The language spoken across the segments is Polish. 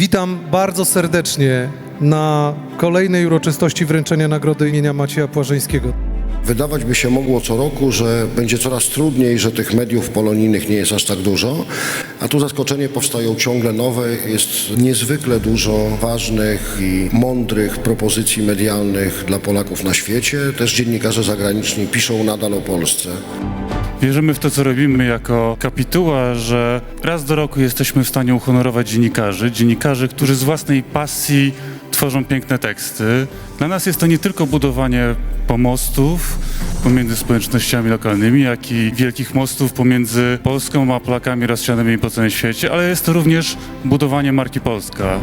Witam bardzo serdecznie na kolejnej uroczystości wręczenia nagrody imienia Macieja Płażyńskiego. Wydawać by się mogło co roku, że będzie coraz trudniej, że tych mediów polonijnych nie jest aż tak dużo, a tu zaskoczenie powstają ciągle nowe. Jest niezwykle dużo ważnych i mądrych propozycji medialnych dla Polaków na świecie. Też dziennikarze zagraniczni piszą nadal o Polsce. Wierzymy w to, co robimy jako kapituła, że raz do roku jesteśmy w stanie uhonorować dziennikarzy, dziennikarzy, którzy z własnej pasji tworzą piękne teksty. Dla nas jest to nie tylko budowanie pomostów pomiędzy społecznościami lokalnymi, jak i wielkich mostów pomiędzy Polską a Polakami rozsianymi po całym świecie, ale jest to również budowanie marki Polska.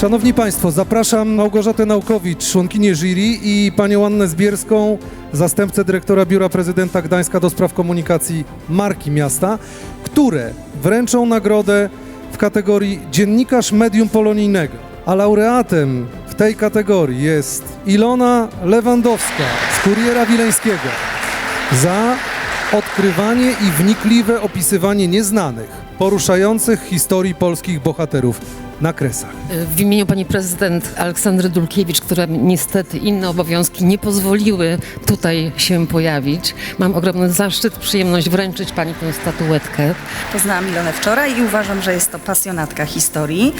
Szanowni Państwo, zapraszam Małgorzatę Naukowicz, członkinię jury i panią Annę Zbierską, zastępcę dyrektora Biura Prezydenta Gdańska do spraw komunikacji marki miasta, które wręczą nagrodę w kategorii Dziennikarz Medium Polonijnego. A laureatem w tej kategorii jest Ilona Lewandowska z Kuriera Wileńskiego za odkrywanie i wnikliwe opisywanie nieznanych, poruszających historii polskich bohaterów na kresach. W imieniu pani prezydent Aleksandry Dulkiewicz, która niestety inne obowiązki nie pozwoliły tutaj się pojawić, mam ogromny zaszczyt, przyjemność wręczyć pani tę statuetkę. Poznałam Ilonę wczoraj i uważam, że jest to pasjonatka historii.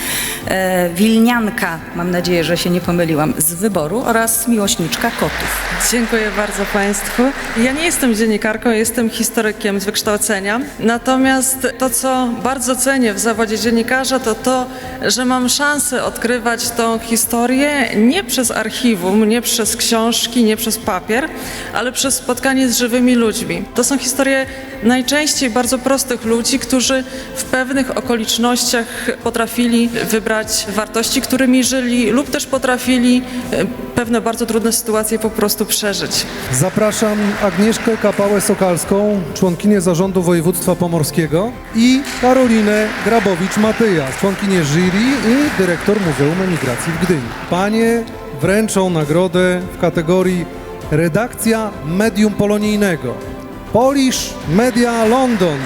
E, wilnianka, mam nadzieję, że się nie pomyliłam, z wyboru oraz miłośniczka kotów. Dziękuję bardzo Państwu. Ja nie jestem dziennikarką, jestem historykiem z wykształcenia. Natomiast to, co bardzo cenię w zawodzie dziennikarza, to to, że mam szansę odkrywać tą historię nie przez archiwum, nie przez książki, nie przez papier, ale przez spotkanie z żywymi ludźmi. To są historie najczęściej bardzo prostych ludzi, którzy w pewnych okolicznościach potrafili wybrać wartości, którymi żyli, lub też potrafili e, pewne bardzo trudne sytuacje po prostu przeżyć. Zapraszam Agnieszkę Kapałę-Sokalską, członkinię Zarządu Województwa Pomorskiego i Karolinę Grabowicz-Matyja, członkinię jury i dyrektor Muzeum Emigracji w Gdyni. Panie wręczą nagrodę w kategorii Redakcja Medium Polonijnego. Polish Media London.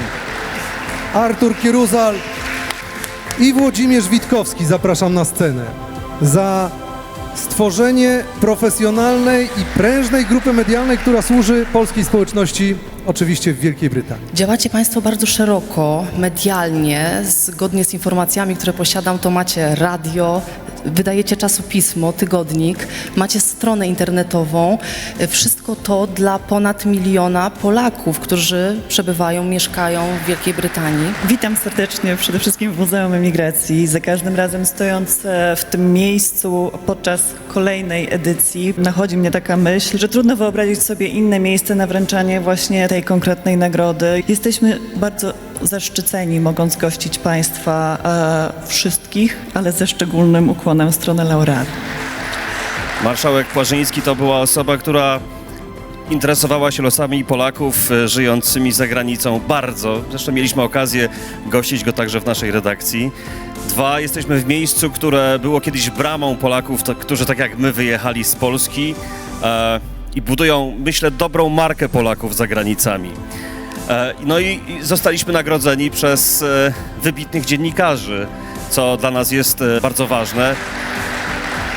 Artur Kieruzal i Włodzimierz Witkowski zapraszam na scenę za stworzenie profesjonalnej i prężnej grupy medialnej, która służy polskiej społeczności, oczywiście w Wielkiej Brytanii. Działacie Państwo bardzo szeroko, medialnie, zgodnie z informacjami, które posiadam, to macie radio, wydajecie czasopismo, tygodnik, macie stronę internetową. Wszystko to dla ponad miliona Polaków, którzy przebywają, mieszkają w Wielkiej Brytanii. Witam serdecznie przede wszystkim w Muzeum Emigracji. Za każdym razem stojąc e, w tym miejscu podczas kolejnej edycji nachodzi mnie taka myśl, że trudno wyobrazić sobie inne miejsce na wręczanie właśnie tej konkretnej nagrody. Jesteśmy bardzo zaszczyceni, mogąc gościć Państwa e, wszystkich, ale ze szczególnym ukłonem w stronę laureatów. Marszałek Płażyński to była osoba, która interesowała się losami Polaków e, żyjącymi za granicą bardzo. Zresztą mieliśmy okazję gościć go także w naszej redakcji. Dwa, jesteśmy w miejscu, które było kiedyś bramą Polaków, to, którzy tak jak my wyjechali z Polski e, i budują, myślę, dobrą markę Polaków za granicami. E, no i, zostaliśmy nagrodzeni przez e, wybitnych dziennikarzy, co dla nas jest e, bardzo ważne.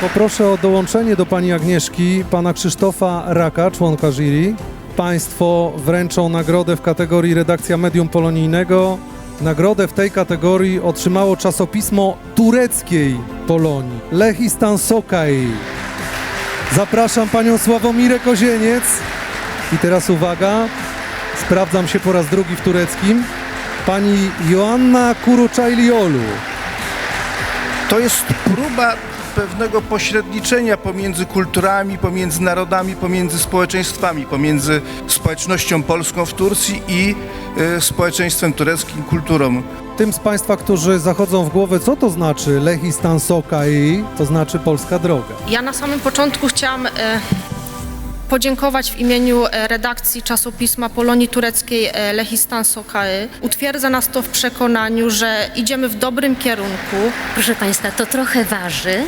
Poproszę o dołączenie do pani Agnieszki pana Krzysztofa Raka, członka jury. Państwo wręczą nagrodę w kategorii redakcja medium polonijnego. Nagrodę w tej kategorii otrzymało czasopismo tureckiej Polonii, Lehistan Sokaj. Zapraszam panią Sławomirę Kozieniec. I teraz uwaga, sprawdzam się po raz drugi w tureckim. Pani Joanna Kuruczajliolu. To jest próba pewnego pośredniczenia pomiędzy kulturami, pomiędzy narodami, pomiędzy społeczeństwami, pomiędzy społecznością polską w Turcji i y, społeczeństwem tureckim, kulturą. Tym z Państwa, którzy zachodzą w głowę, co to znaczy Lehistan Sokaj, to znaczy polska droga. Ja na samym początku chciałam e, podziękować w imieniu e, redakcji czasopisma Polonii Tureckiej e, Lehistan Sokały. Utwierdza nas to w przekonaniu, że idziemy w dobrym kierunku. Proszę Państwa, to trochę waży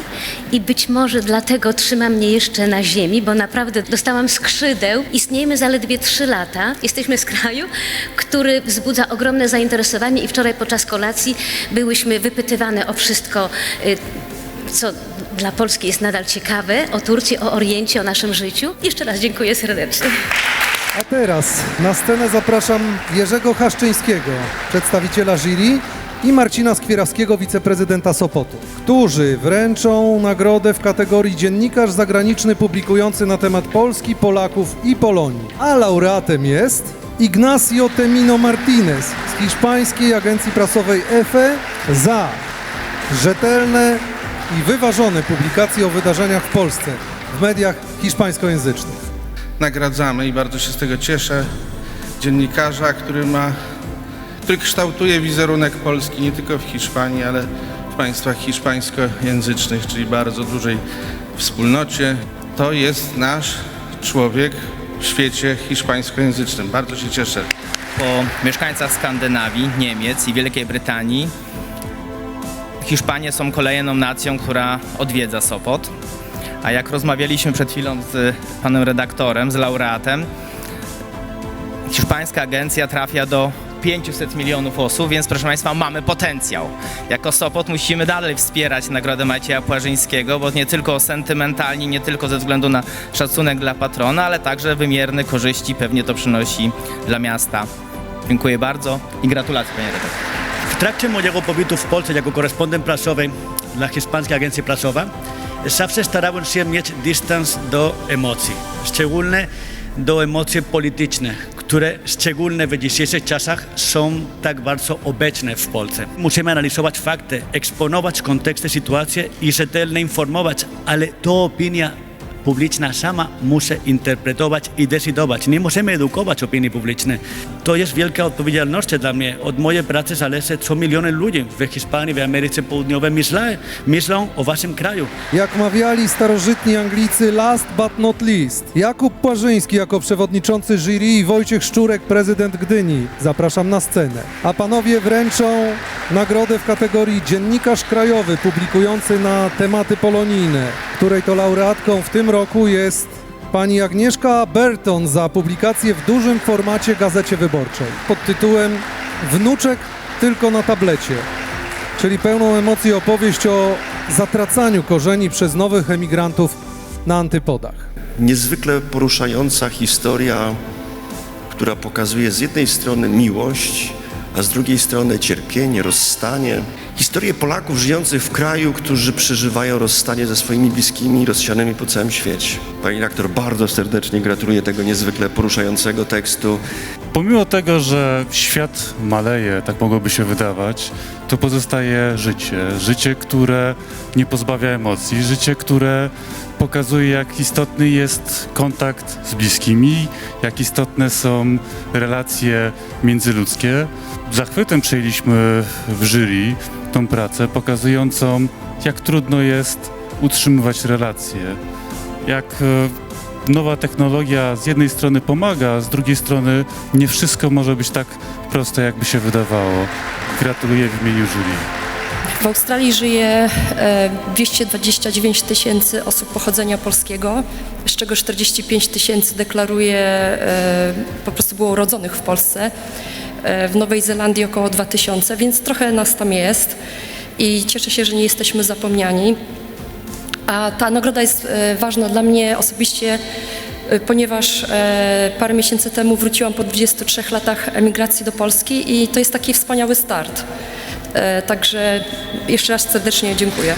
i być może dlatego trzyma mnie jeszcze na ziemi, bo naprawdę dostałam skrzydeł. Istniejemy zaledwie trzy lata. Jesteśmy z kraju, który wzbudza ogromne zainteresowanie i wczoraj podczas kolacji byłyśmy wypytywane o wszystko, y, co dla Polski jest nadal ciekawe, o Turcji, o Oriencie, o naszym życiu. Jeszcze raz dziękuję serdecznie. A teraz na scenę zapraszam Jerzego Haszczyńskiego, przedstawiciela jury i Marcina Skwierawskiego, wiceprezydenta Sopotu, którzy wręczą nagrodę w kategorii dziennikarz zagraniczny publikujący na temat Polski, Polaków i Polonii. A laureatem jest Ignacio Temino Martinez z hiszpańskiej agencji prasowej EFE za rzetelne i wyważone publikacje o wydarzeniach w Polsce w mediach hiszpańskojęzycznych. nagradzamy i bardzo się z tego cieszę dziennikarza, który ma, który kształtuje wizerunek Polski nie tylko w Hiszpanii, ale w państwach hiszpańskojęzycznych, czyli bardzo dużej wspólnocie. To jest nasz człowiek w świecie hiszpańskojęzycznym. Bardzo się cieszę. po mieszkańcach Skandynawii, Niemiec i Wielkiej Brytanii Hiszpanie są kolejną nacją, która odwiedza Sopot. A jak rozmawialiśmy przed chwilą z panem redaktorem, z laureatem, hiszpańska agencja trafia do 500 milionów osób, więc proszę Państwa, mamy potencjał. Jako Sopot musimy dalej wspierać Nagrodę Macieja Płażyńskiego, bo nie tylko sentymentalnie, nie tylko ze względu na szacunek dla patrona, ale także wymierne korzyści pewnie to przynosi dla miasta. Dziękuję bardzo i gratulacje panie redaktorze. Trakcie mojego pobytu w Polsce jako korespondent prasowy dla hiszpańskiej agencji prasowej zawsze starałem się mieć dystans do emocji, szczególnie do emocji politycznych, które szczególnie w dzisiejszych czasach są tak bardzo obecne w Polsce. Musimy analizować fakty, eksponować konteksty, sytuacje i rzetelnie informować, ale to opinia publiczna sama musi interpretować i decydować. Nie możemy edukować opinii publicznej. To jest wielka odpowiedzialność dla mnie. Od mojej pracy zależy, co miliony ludzi w Hiszpanii, w Ameryce Południowej myślą, myślą o waszym kraju. Jak mawiali starożytni Anglicy, last but not least. Jakub Płażyński jako przewodniczący jury i Wojciech Szczurek, prezydent Gdyni. Zapraszam na scenę. A panowie wręczą nagrodę w kategorii dziennikarz krajowy publikujący na tematy polonijne, której to laureatką w tym roku jest pani Agnieszka Berton za publikację w dużym formacie Gazecie Wyborczej pod tytułem Wnuczek tylko na tablecie czyli pełną emocji opowieść o zatracaniu korzeni przez nowych emigrantów na antypodach. niezwykle poruszająca historia, która pokazuje z jednej strony miłość, a z drugiej strony cierpienie, rozstanie. Historię Polaków żyjących w kraju, którzy przeżywają rozstanie ze swoimi bliskimi rozsianymi po całym świecie. Pani redaktor, bardzo serdecznie gratuluję tego niezwykle poruszającego tekstu. Pomimo tego, że świat maleje, tak mogłoby się wydawać, to pozostaje życie. Życie, które nie pozbawia emocji, życie, które pokazuje, jak istotny jest kontakt z bliskimi, jak istotne są relacje międzyludzkie. Zachwytem przejęliśmy w jury tą pracę pokazującą, jak trudno jest utrzymywać relacje. Jak e, nowa technologia z jednej strony pomaga, z drugiej strony nie wszystko może być tak proste, jakby się wydawało. Gratuluję w imieniu jury. W Australii żyje e, 229 tysięcy osób pochodzenia polskiego, z czego 45 tysięcy deklaruje e, po prostu było urodzonych w Polsce. E, w Nowej Zelandii około 2000, więc trochę nas tam jest i cieszę się, że nie jesteśmy zapomniani. A ta nagroda jest e, ważna dla mnie osobiście, e, ponieważ parę miesięcy temu wróciłam po 23 latach emigracji do Polski i to jest taki wspaniały start. Także jeszcze raz serdecznie dziękuję.